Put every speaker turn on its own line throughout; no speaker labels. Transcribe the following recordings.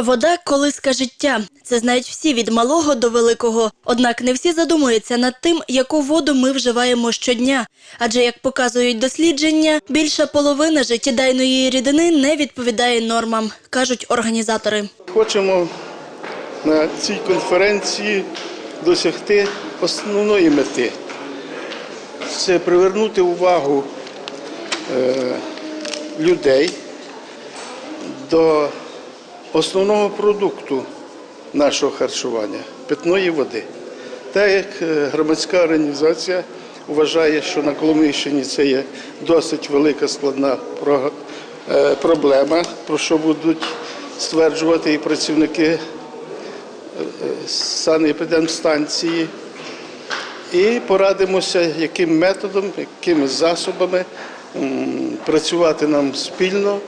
Вода колиска життя. Це знають всі від малого до великого. Однак не всі задумуються над тим, яку воду ми вживаємо щодня. Адже, як показують дослідження, більша половина життєдайної рідини не відповідає нормам, кажуть організатори.
Хочемо на цій конференції досягти основної мети. Це привернути увагу е, людей до основного продукту нашого харчування питної води. Так як е, громадська організація вважає, що на Коломийщині це є досить велика складна е, проблема, про що будуть стверджувати і працівники санепідемстанції, і порадимося, яким методом, якими засобами працювати нам спільно,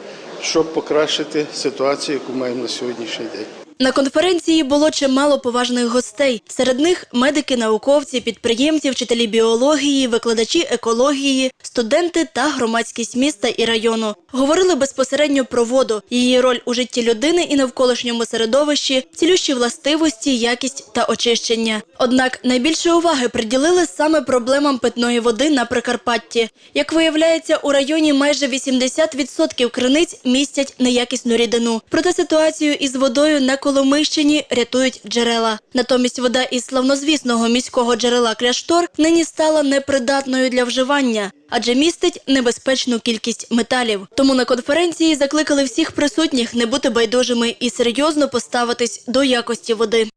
щоб покращити ситуацію, яку маємо на сьогоднішній день.
На конференції було чимало поважних гостей. Серед них медики, науковці, підприємці, вчителі біології, викладачі екології, студенти та громадськість міста і району. Говорили безпосередньо про воду, її роль у житті людини і навколишньому середовищі, цілющі властивості, якість та очищення. Однак найбільше уваги приділили саме проблемам питної води на Прикарпатті. Як виявляється, у районі майже 80% криниць містять неякісну рідину. Проте ситуацію із водою на Коломийщині рятують джерела. Натомість вода із славнозвісного міського джерела Кляштор нині стала непридатною для вживання, адже містить небезпечну кількість металів. Тому на конференції закликали всіх присутніх не бути байдужими і серйозно поставитись до якості води.